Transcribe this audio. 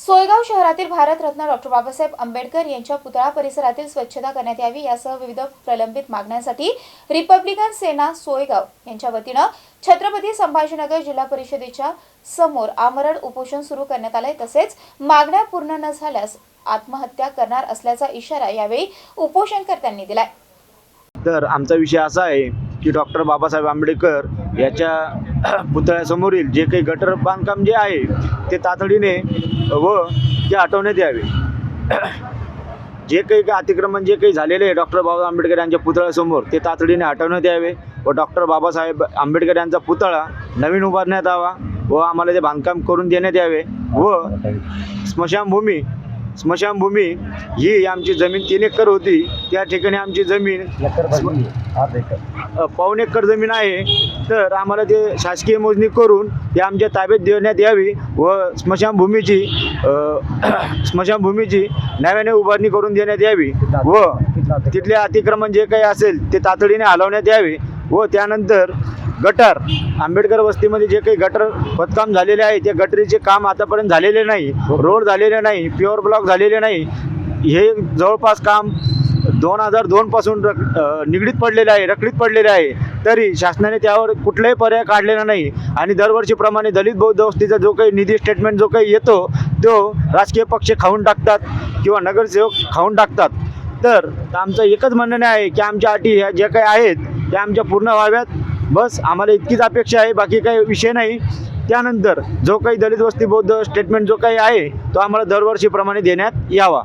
सोयगाव शहरातील भारतरत्न डॉक्टर बाबासाहेब आंबेडकर यांच्या पुतळा परिसरातील स्वच्छता करण्यात यावी यासह विविध प्रलंबित मागण्यांसाठी रिपब्लिकन सेना सोयगाव यांच्या वतीनं छत्रपती संभाजीनगर जिल्हा परिषदेच्या समोर आमरण उपोषण सुरू करण्यात आलंय. तसेच मागण्या पूर्ण न झाल्यास आत्महत्या करणार असल्याचा इशारा यावेळी उपोषणकर्त्यांनी दिलाय. तर आमचा विषय असा आहे की डॉक्टर बाबासाहेब आंबेडकर याच्या पुतळ्यासमोरील जे काही गटर बांधकाम जे आहे ते तातडीने व ते हटवण्यात यावे. जे काही काही अतिक्रमण जे काही झालेले आहे डॉक्टर बाबासाहेब आंबेडकर यांच्या पुतळ्यासमोर ते तातडीने हटवण्यात यावे व डॉक्टर बाबासाहेब आंबेडकर यांचा पुतळा नवीन उभारण्यात यावा व आम्हाला ते बांधकाम करून देण्यात यावे व स्मशानभूमी स्मशानभूमी ही आमची जमीन तीन एकर होती. त्या ठिकाणी आमची जमीन अ, पाऊण एकर जमीन आहे. तर आम्हाला ते शासकीय मोजणी करून ते आमच्या ताब्यात देण्यात यावी व स्मशानभूमीची स्मशानभूमीची नव्याने उभारणी करून देण्यात यावी व तिथले अतिक्रमण जे काही असेल ते तातडीने हलवण्यात यावे व त्यानंतर गटार आंबेडकर वस्तीमध्ये जे काही गटर खोदकाम झालेले आहे त्या गटरीचे काम आतापर्यंत झालेले नाही रोड झालेले नाही प्युअर ब्लॉक झालेले नाही. हे जवळपास काम दोन हजार दोनपासून रक निगडीत पडलेले आहे रखडीत पडलेले आहे. तरी शासनाने त्यावर कुठलाही पर्याय काढलेला नाही. आणि दरवर्षीप्रमाणे दलित बौद्ध वस्तीचा जो काही निधी स्टेटमेंट जो काही येतो तो राजकीय पक्ष खाऊन टाकतात किंवा नगरसेवक खाऊन टाकतात. तर आमचं एकच म्हणणं आहे की आमच्या अटी ह्या ज्या काही आहेत त्या आमच्या पूर्ण व्हाव्यात. बस आम्हाला इतकीच अपेक्षा आहे बाकी काही विषय नाही. त्यानंतर जो काही दलित वस्ती बौद्ध स्टेटमेंट जो काही आहे तो आम्हाला दरवर्षीप्रमाणे देण्यात यावा.